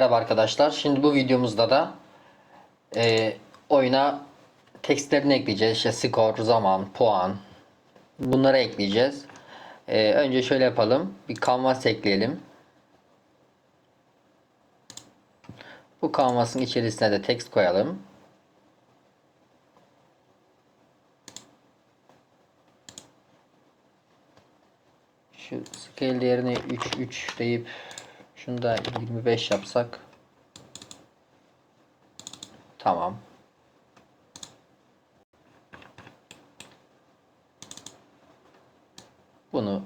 merhaba arkadaşlar. Şimdi bu videomuzda da e, oyuna tekstlerini ekleyeceğiz. İşte skor, zaman, puan bunları ekleyeceğiz. E, önce şöyle yapalım. Bir canvas ekleyelim. Bu canvas'ın içerisine de text koyalım. Şu scale değerini 3 3 deyip şunu da 25 yapsak. Tamam. Bunu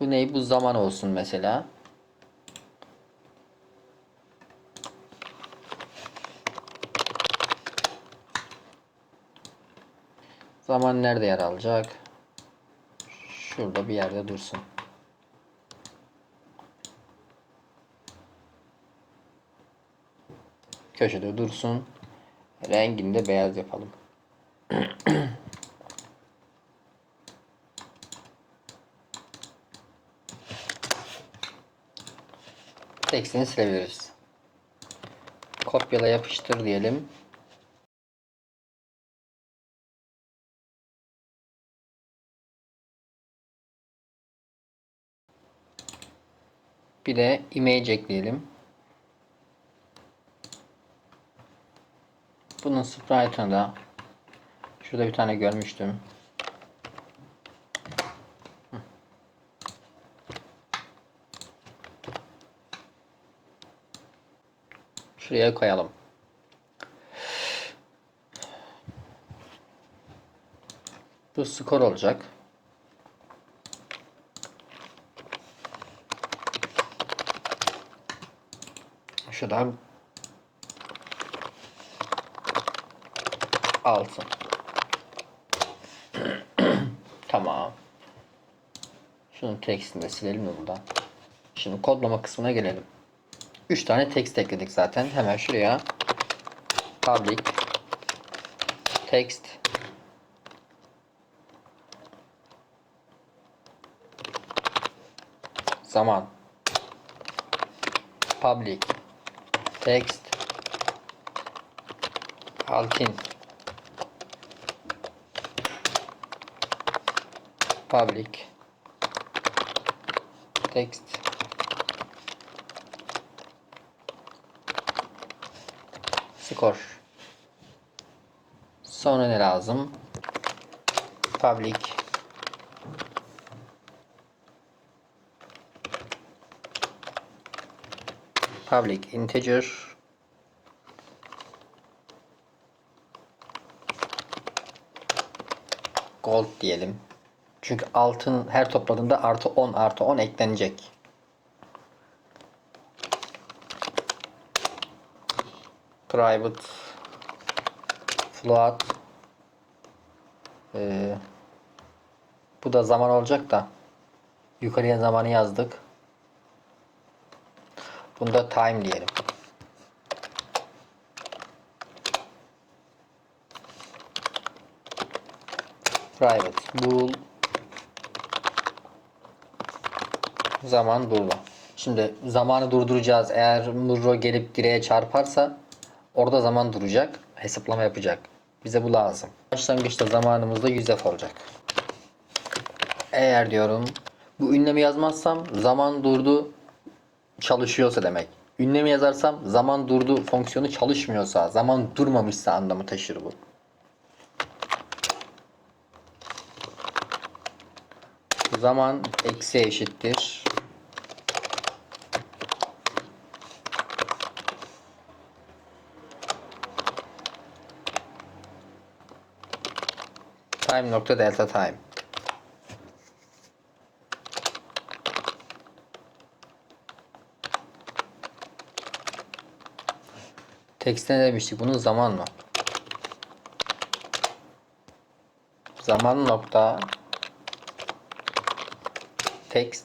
bu ney? Bu zaman olsun mesela. Zaman nerede yer alacak? Şurada bir yerde dursun. Köşede dursun. Rengini de beyaz yapalım. Tekstini silebiliriz. Kopyala yapıştır diyelim. Bir de image ekleyelim. Bunun sprite'ını da şurada bir tane görmüştüm. Şuraya koyalım. Bu skor olacak. Şuradan altın. tamam. Şunun tekstini de silelim mi buradan? Şimdi kodlama kısmına gelelim. 3 tane text ekledik zaten. Hemen şuraya public text zaman public text altın public. Text. Skor. Sonra ne lazım? Public. Public integer. Gold diyelim. Çünkü altın her topladığında artı 10 artı 10 eklenecek. Private float ee, bu da zaman olacak da yukarıya zamanı yazdık. Bunda time diyelim. private bool zaman durma. Şimdi zamanı durduracağız. Eğer Murro gelip direğe çarparsa orada zaman duracak. Hesaplama yapacak. Bize bu lazım. Başlangıçta zamanımızda 100 olacak. Eğer diyorum bu ünlemi yazmazsam zaman durdu çalışıyorsa demek. Ünlemi yazarsam zaman durdu fonksiyonu çalışmıyorsa, zaman durmamışsa anlamı taşır bu. zaman eksi eşittir. Time nokta delta time. Tekste ne demiştik? Bunun zaman mı? Zaman nokta text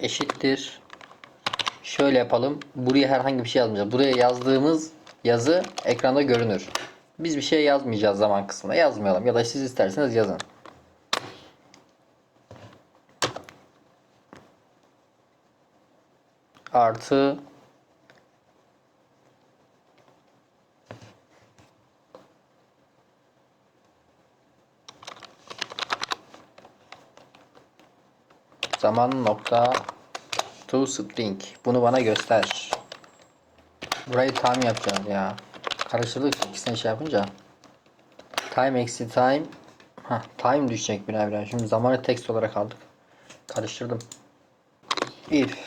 eşittir. Şöyle yapalım. Buraya herhangi bir şey yazmayacağız. Buraya yazdığımız yazı ekranda görünür. Biz bir şey yazmayacağız zaman kısmına. Yazmayalım. Ya da siz isterseniz yazın. artı zaman nokta to string. Bunu bana göster. Burayı time yapacağız ya. Karıştırdık ikisini şey yapınca. Time eksi time. Ha, time düşecek birer birer. Şimdi zamanı text olarak aldık. Karıştırdım. If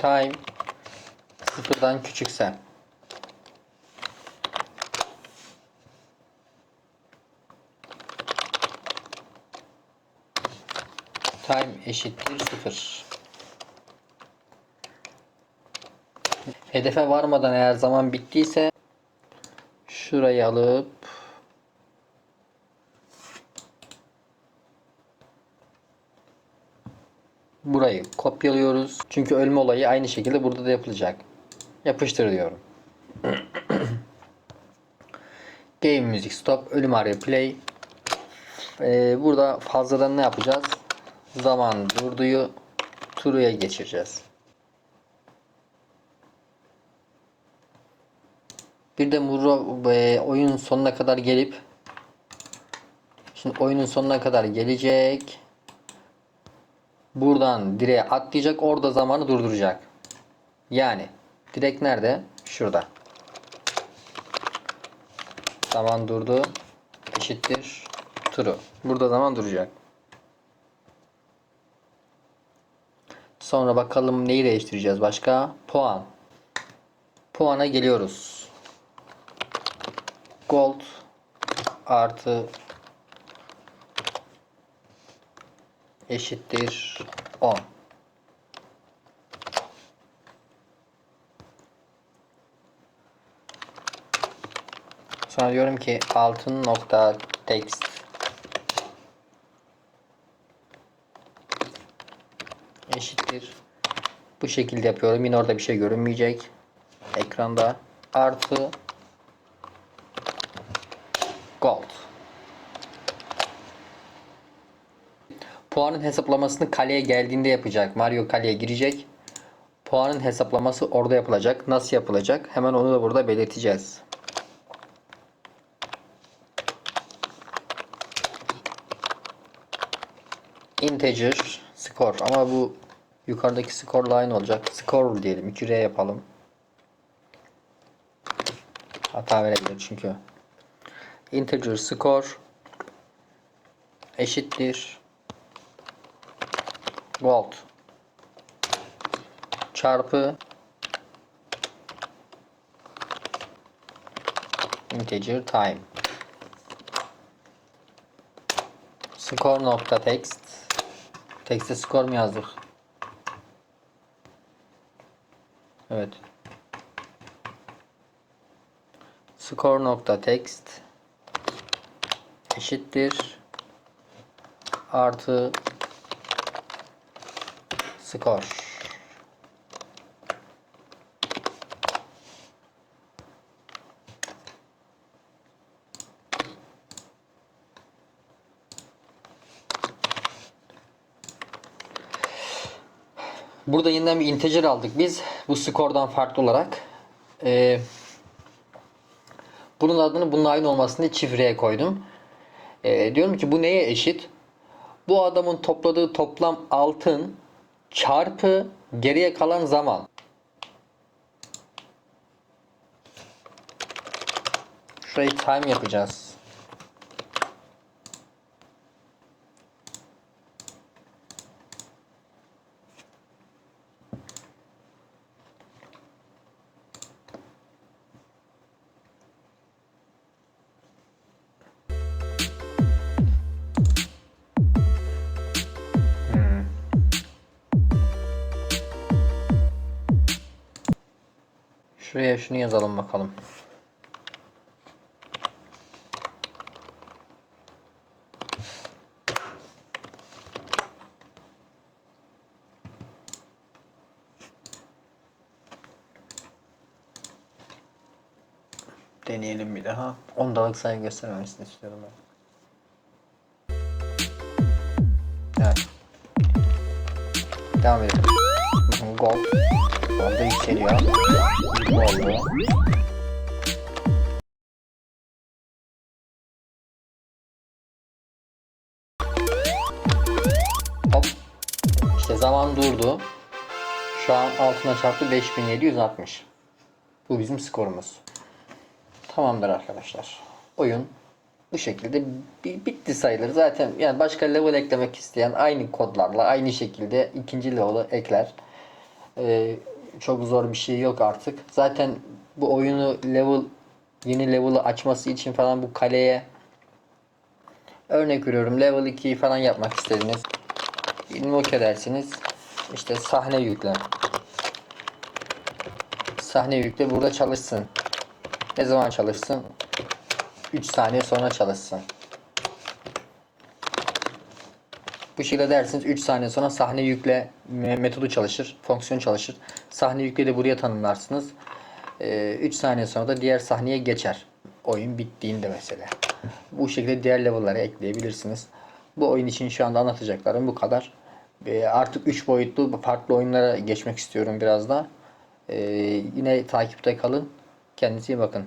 time sıfırdan küçükse time eşittir sıfır. Hedefe varmadan eğer zaman bittiyse şurayı alıp burayı kopyalıyoruz. Çünkü ölme olayı aynı şekilde burada da yapılacak. Yapıştır diyorum. Game Music Stop. Ölüm arıyor Play. Ee, burada fazladan ne yapacağız? Zaman durduyu True'ya geçireceğiz. Bir de Muro e, oyun sonuna kadar gelip Şimdi oyunun sonuna kadar gelecek. Buradan direğe atlayacak. Orada zamanı durduracak. Yani direk nerede? Şurada. Zaman durdu. Eşittir. True. Burada zaman duracak. Sonra bakalım neyi değiştireceğiz başka? Puan. Puana geliyoruz. Gold artı eşittir 10. Sonra diyorum ki altın nokta text eşittir. Bu şekilde yapıyorum. Yine orada bir şey görünmeyecek. Ekranda artı gold. Puanın hesaplamasını kaleye geldiğinde yapacak. Mario kaleye girecek. Puanın hesaplaması orada yapılacak. Nasıl yapılacak? Hemen onu da burada belirteceğiz. Integer score ama bu yukarıdaki score aynı olacak. Score diyelim. 2R yapalım. Hata verebilir çünkü. Integer score eşittir volt çarpı integer time score nokta text text'e score mu yazdık? Evet. Score nokta text eşittir. Artı skor. Burada yeniden bir integer aldık biz. Bu skordan farklı olarak. Ee, bunun adını bunun aynı olmasını R koydum. Ee, diyorum ki bu neye eşit? Bu adamın topladığı toplam altın çarpı geriye kalan zaman. Şurayı time yapacağız. Şuraya şunu yazalım bakalım. Deneyelim bir daha. 10 dalık sayı göstermemesini istiyorum ben. Evet. Devam edelim. Gol. Golda yükseliyor. Hop. İşte zaman durdu. Şu an altına çarptı 5760. Bu bizim skorumuz. Tamamdır arkadaşlar. Oyun bu şekilde bi- bitti sayılır. Zaten yani başka level eklemek isteyen aynı kodlarla aynı şekilde ikinci level'ı ekler. Ee, çok zor bir şey yok artık. Zaten bu oyunu level yeni level'ı açması için falan bu kaleye örnek veriyorum level 2'yi falan yapmak istediniz. Invoke edersiniz. İşte sahne yükle. Sahne yükle burada çalışsın. Ne zaman çalışsın? 3 saniye sonra çalışsın. Bu şekilde dersiniz 3 saniye sonra sahne yükle me- metodu çalışır, fonksiyon çalışır. Sahne yükle de buraya tanımlarsınız. 3 saniye sonra da diğer sahneye geçer. Oyun bittiğinde mesela. Bu şekilde diğer level'lara ekleyebilirsiniz. Bu oyun için şu anda anlatacaklarım bu kadar. Ee, artık 3 boyutlu farklı oyunlara geçmek istiyorum biraz da. Ee, yine takipte kalın. Kendinize iyi bakın.